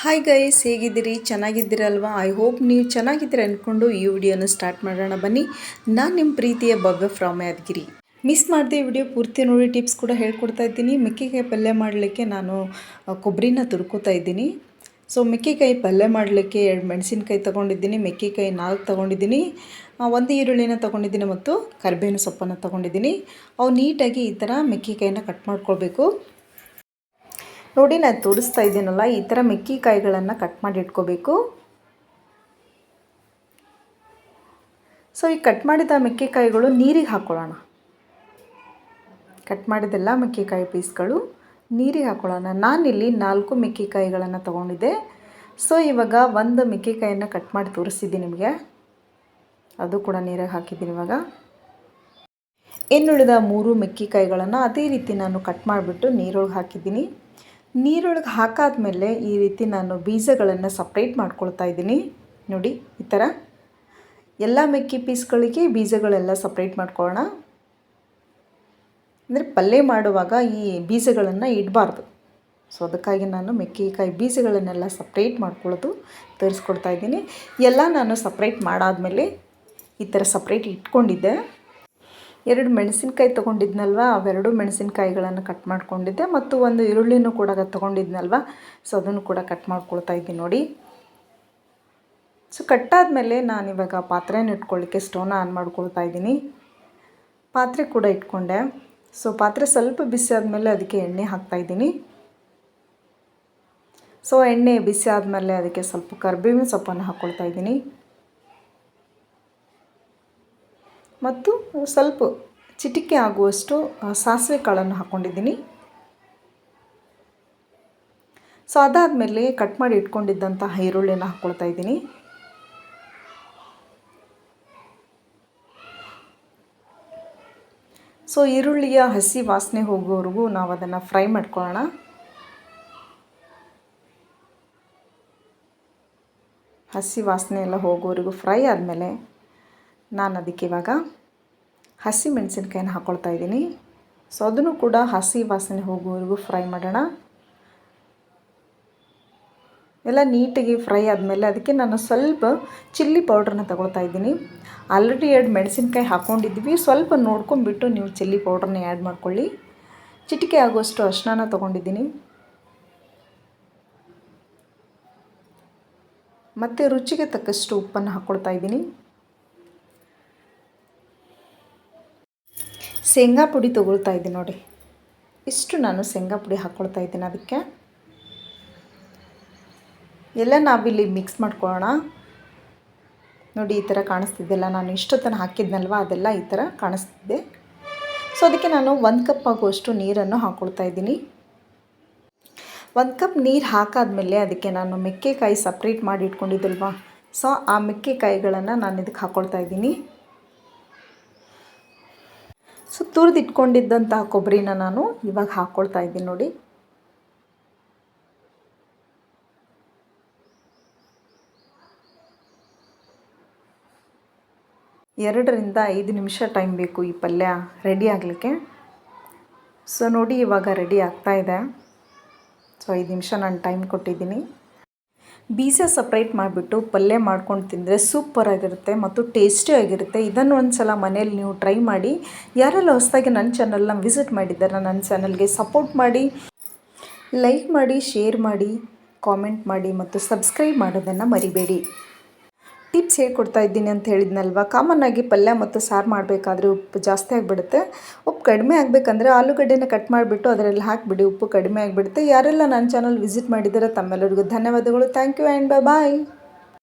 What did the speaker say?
Hi guys ಹೇಗಿದ್ದೀರಿ? ಚೆನ್ನಾಗಿದ್ದೀರಲ್ವಾ? I hope ನೀವು ಚೆನ್ನಾಗಿದ್ದೀರಿ ಅಂದ್ಕೊಂಡು ಈ ವಿಡಿಯೋನ ಸ್ಟಾರ್ಟ್ ಮಾಡೋಣ ಬನ್ನಿ. ನಾನು ನಿಮ್ಮ ಪ್ರೀತಿಯ ಭವ್ಯ ಫ್ರಾಮ್ ಯಾದಗಿರಿ. ಮಿಸ್ ಮಾಡದೆ ವಿಡಿಯೋ ಪೂರ್ತಿ ನೋಡಿ ಟಿಪ್ಸ್ ಕೂಡ ಹೇಳ್ಕೊಡ್ತಾ ಇದ್ದೀನಿ. ಮೆಕ್ಕೆಕಾಯಿ ಪಲ್ಯ ಮಾಡಲಿಕ್ಕೆ ನಾನು ಕೊಬ್ಬರಿನ ತುರ್ಕೋತಾ ಇದ್ದೀನಿ. ಸೊ ಮೆಕ್ಕೆಕಾಯಿ ಪಲ್ಯ ಮಾಡಲಿಕ್ಕೆ ಎರಡು ಮೆಣಸಿನ್ಕಾಯಿ ತೊಗೊಂಡಿದ್ದೀನಿ, ಮೆಕ್ಕೆಕಾಯಿ ನಾಲ್ಕು ತೊಗೊಂಡಿದ್ದೀನಿ ಒಂದು ಈರುಳ್ಳಿನ ತೊಗೊಂಡಿದ್ದೀನಿ ಮತ್ತು ಕರಿಬೇವಿನ ಸೊಪ್ಪನ್ನು ತೊಗೊಂಡಿದ್ದೀನಿ. ಅವು ನೀಟಾಗಿ ಈ ಥರ ಮೆಕ್ಕೆಕಾಯಿನ ಕಟ್ ಮಾಡ್ಕೊಳ್ಬೇಕು. ನೋಡಿ ನಾನು ತೋರಿಸ್ತಾ ಇದ್ದೀನಲ್ಲ, ಈ ಥರ ಮೆಕ್ಕಿಕಾಯಿಗಳನ್ನು ಕಟ್ ಮಾಡಿ ಇಟ್ಕೋಬೇಕು. ಸೊ ಈ ಕಟ್ ಮಾಡಿದ ಮೆಕ್ಕೆಕಾಯಿಗಳು ನೀರಿಗೆ ಹಾಕ್ಕೊಳ್ಳೋಣ ಕಟ್ ಮಾಡಿದೆಲ್ಲ ಮೆಕ್ಕೆಕಾಯಿ ಪೀಸ್ಗಳು ನೀರಿಗೆ ಹಾಕ್ಕೊಳ್ಳೋಣ ನಾನಿಲ್ಲಿ ನಾಲ್ಕು ಮೆಕ್ಕೆಕಾಯಿಗಳನ್ನು ತೊಗೊಂಡಿದ್ದೆ. ಸೊ ಇವಾಗ ಒಂದು ಮೆಕ್ಕೆಕಾಯಿಯನ್ನು ಕಟ್ ಮಾಡಿ ತೋರಿಸಿದ್ದೀನಿ ನಿಮಗೆ. ಅದು ಕೂಡ ನೀರಿಗೆ ಹಾಕಿದ್ದೀನಿ ಇವಾಗ. ಇನ್ನುಳಿದ ಮೂರು ಮೆಕ್ಕೆಕಾಯಿಗಳನ್ನು ಅದೇ ರೀತಿ ನಾನು ಕಟ್ ಮಾಡಿಬಿಟ್ಟು ನೀರೊಳಗೆ ಹಾಕಿದ್ದೀನಿ. ನೀರೊಳಗೆ ಹಾಕಾದಮೇಲೆ ಈ ರೀತಿ ನಾನು ಬೀಜಗಳನ್ನು ಸಪ್ರೇಟ್ ಮಾಡ್ಕೊಳ್ತಾ ಇದ್ದೀನಿ. ನೋಡಿ, ಈ ಥರ ಎಲ್ಲ ಮೆಕ್ಕಿ ಪೀಸ್ಗಳಿಗೆ ಬೀಜಗಳೆಲ್ಲ ಸಪ್ರೇಟ್ ಮಾಡ್ಕೊಳ್ಳೋಣ. ಅಂದರೆ ಪಲ್ಯ ಮಾಡುವಾಗ ಈ ಬೀಜಗಳನ್ನು ಇಡಬಾರ್ದು. ಸೊ ಅದಕ್ಕಾಗಿ ನಾನು ಮೆಕ್ಕೆಕಾಯಿ ಬೀಜಗಳನ್ನೆಲ್ಲ ಸಪ್ರೇಟ್ ಮಾಡ್ಕೊಳ್ಳೋದು ತೋರಿಸ್ಕೊಡ್ತಾ ಇದ್ದೀನಿ. ಎಲ್ಲ ನಾನು ಸಪ್ರೇಟ್ ಮಾಡಾದಮೇಲೆ ಈ ಥರ ಸಪ್ರೇಟ್ ಇಟ್ಕೊಂಡಿದ್ದೆ. ಎರಡು ಮೆಣಸಿನ್ಕಾಯಿ ತೊಗೊಂಡಿದ್ನಲ್ವ? ಅವೆರಡು ಮೆಣಸಿನ್ಕಾಯಿಗಳನ್ನು ಕಟ್ ಮಾಡ್ಕೊಂಡಿದ್ದೆ ಮತ್ತು ಒಂದು ಈರುಳ್ಳಿನೂ ಕೂಡ ತೊಗೊಂಡಿದ್ನಲ್ವ? ಸೊ ಅದನ್ನು ಕೂಡ ಕಟ್ ಮಾಡ್ಕೊಳ್ತಾ ಇದ್ದೀನಿ ನೋಡಿ. ಸೊ ಕಟ್ಟಾದಮೇಲೆ ನಾನಿವಾಗ ಪಾತ್ರೆನ ಇಟ್ಕೊಳ್ಳಿಕ್ಕೆ ಸ್ಟೋವ್ನ ಆನ್ ಮಾಡ್ಕೊಳ್ತಾ ಇದ್ದೀನಿ. ಪಾತ್ರೆ ಕೂಡ ಇಟ್ಕೊಂಡೆ. ಸೊ ಪಾತ್ರೆ ಸ್ವಲ್ಪ ಬಿಸಿ ಆದಮೇಲೆ ಅದಕ್ಕೆ ಎಣ್ಣೆ ಹಾಕ್ತಾಯಿದ್ದೀನಿ ಸೊ ಎಣ್ಣೆ ಬಿಸಿ ಆದಮೇಲೆ ಅದಕ್ಕೆ ಸ್ವಲ್ಪ ಕರ್ಬೇವಿನ ಸೊಪ್ಪನ್ನು ಹಾಕ್ಕೊಳ್ತಾ ಇದ್ದೀನಿ. ಮತ್ತು ಸ್ವಲ್ಪ ಚಿಟಿಕೆ ಆಗುವಷ್ಟು ಸಾಸಿವೆ ಕಾಳನ್ನು ಹಾಕ್ಕೊಂಡಿದ್ದೀನಿ ಸೊ ಅದಾದಮೇಲೆ ಕಟ್ ಮಾಡಿ ಇಟ್ಕೊಂಡಿದ್ದಂತಹ ಈರುಳ್ಳಿನ ಹಾಕ್ಕೊಳ್ತಾ ಇದ್ದೀನಿ. ಸೊ ಈರುಳ್ಳಿಯ ಹಸಿ ವಾಸನೆ ಹೋಗೋವರೆಗೂ ನಾವು ಅದನ್ನು ಫ್ರೈ ಮಾಡ್ಕೊಳ್ಳೋಣ. ಹಸಿ ವಾಸನೆ ಎಲ್ಲ ಹೋಗೋವರೆಗೂ ಫ್ರೈ ಆದಮೇಲೆ ನಾನು ಅದಕ್ಕೆ ಇವಾಗ ಹಸಿ ಮೆಣಸಿನ್ಕಾಯಿನ ಹಾಕ್ಕೊಳ್ತಾ ಇದ್ದೀನಿ. ಸೊ ಅದನ್ನು ಕೂಡ ಹಸಿ ವಾಸನೆ ಹೋಗುವವರೆಗೂ ಫ್ರೈ ಮಾಡೋಣ. ಎಲ್ಲ ನೀಟಾಗಿ ಫ್ರೈ ಆದಮೇಲೆ ಅದಕ್ಕೆ ನಾನು ಸ್ವಲ್ಪ ಚಿಲ್ಲಿ ಪೌಡ್ರನ್ನ ತಗೊಳ್ತಾ ಇದ್ದೀನಿ. ಆಲ್ರೆಡಿ ಎರಡು ಮೆಣಸಿನ್ಕಾಯಿ ಹಾಕ್ಕೊಂಡಿದ್ವಿ ಸ್ವಲ್ಪ ನೋಡ್ಕೊಂಬಿಟ್ಟು ನೀವು ಚಿಲ್ಲಿ ಪೌಡ್ರನ್ನ ಆ್ಯಡ್ ಮಾಡ್ಕೊಳ್ಳಿ. ಚಿಟಿಕೆ ಆಗುವಷ್ಟು ಅರಿಶಿನ ತೊಗೊಂಡಿದ್ದೀನಿ. ಮತ್ತು ರುಚಿಗೆ ತಕ್ಕಷ್ಟು ಉಪ್ಪನ್ನು ಹಾಕ್ಕೊಳ್ತಾ ಇದ್ದೀನಿ. ಶೇಂಗಾ ಪುಡಿ ತೊಗೊಳ್ತಾ ಇದ್ದೀನಿ ನೋಡಿ. ಇಷ್ಟು ನಾನು ಶೇಂಗಾ ಪುಡಿ ಹಾಕ್ಕೊಳ್ತಾ ಇದ್ದೀನಿ ಅದಕ್ಕೆ. ಎಲ್ಲ ನಾವಿಲ್ಲಿ ಮಿಕ್ಸ್ ಮಾಡ್ಕೊಳ್ಳೋಣ. ನೋಡಿ, ಈ ಥರ ಕಾಣಿಸ್ತಿದ್ದೆಲ್ಲ ನಾನು ಇಷ್ಟೊತ್ತನ ಹಾಕಿದ್ನಲ್ವ? ಅದೆಲ್ಲ ಈ ಥರ ಕಾಣಿಸ್ತಿದ್ದೆ ಸೊ ಅದಕ್ಕೆ ನಾನು ಒಂದು ಕಪ್ ಆಗುವಷ್ಟು ನೀರನ್ನು ಹಾಕ್ಕೊಳ್ತಾ ಇದ್ದೀನಿ. ಒಂದು ಕಪ್ ನೀರು ಹಾಕಾದ್ಮೇಲೆ ಅದಕ್ಕೆ ನಾನು ಮೆಕ್ಕೆಕಾಯಿ ಸಪ್ರೇಟ್ ಮಾಡಿ ಇಟ್ಕೊಂಡಿದ್ದಲ್ವಾ? ಸೊ ಆ ಮೆಕ್ಕೆಕಾಯಿಗಳನ್ನು ನಾನು ಇದಕ್ಕೆ ಹಾಕ್ಕೊಳ್ತಾ ಇದ್ದೀನಿ. ಸೊ ತುರಿದು ಇಟ್ಕೊಂಡಿದ್ದಂತಹ ಕೊಬ್ಬರಿನ ನಾನು ಇವಾಗ ಹಾಕ್ಕೊಳ್ತಾ ಇದ್ದೀನಿ ನೋಡಿ. ಎರಡರಿಂದ ಐದು ನಿಮಿಷ ಟೈಮ್ ಬೇಕು ಈ ಪಲ್ಯ ರೆಡಿ ಆಗಲಿಕ್ಕೆ. ಸೊ ನೋಡಿ ಇವಾಗ ರೆಡಿ ಆಗ್ತಾ ಇದೆ. ಸೊ ಐದು ನಿಮಿಷ ನಾನು ಟೈಮ್ ಕೊಟ್ಟಿದ್ದೀನಿ. ಬೀಜ ಸಪ್ರೇಟ್ ಮಾಡಿಬಿಟ್ಟು ಪಲ್ಯ ಮಾಡ್ಕೊಂಡು ತಿಂದರೆ ಸೂಪರಾಗಿರುತ್ತೆ ಮತ್ತು ಟೇಸ್ಟಿ ಆಗಿರುತ್ತೆ. ಇದನ್ನು ಒಂದು ಸಲ ಮನೇಲಿ ನೀವು ಟ್ರೈ ಮಾಡಿ. ಯಾರೆಲ್ಲ ಹೊಸದಾಗಿ ನನ್ನ ಚಾನಲ್ನ ವಿಸಿಟ್ ಮಾಡಿದ್ದಾರ ನನ್ನ ಚಾನಲ್ಗೆ ಸಪೋರ್ಟ್ ಮಾಡಿ. ಲೈಕ್ ಮಾಡಿ ಶೇರ್ ಮಾಡಿ ಕಾಮೆಂಟ್ ಮಾಡಿ ಮತ್ತು ಸಬ್ಸ್ಕ್ರೈಬ್ ಮಾಡೋದನ್ನು ಮರಿಬೇಡಿ. ಟಿಪ್ಸ್ ಹೇಳ್ಕೊಡ್ತಾ ಇದ್ದೀನಿ ಅಂತ ಹೇಳಿದ್ನಲ್ವ? ಕಾಮನ್ ಆಗಿ ಪಲ್ಯ ಮತ್ತು ಸಾರು ಮಾಡಬೇಕಾದ್ರೆ ಉಪ್ಪು ಜಾಸ್ತಿ ಆಗಿಬಿಡುತ್ತೆ. ಉಪ್ಪು ಕಡಿಮೆ ಆಗಬೇಕಂದ್ರೆ ಆಲೂಗಡ್ಡೆನ ಕಟ್ ಮಾಡಿಬಿಟ್ಟು ಅದರಲ್ಲಿ ಹಾಕಿಬಿಡಿ, ಉಪ್ಪು ಕಡಿಮೆ ಆಗಿಬಿಡುತ್ತೆ. ಯಾರೆಲ್ಲ ನನ್ನ ಚಾನಲ್ ವಿಸಿಟ್ ಮಾಡಿದ್ದಾರೆ ತಮ್ಮೆಲ್ಲರಿಗೂ ಧನ್ಯವಾದಗಳು. Thank you and bye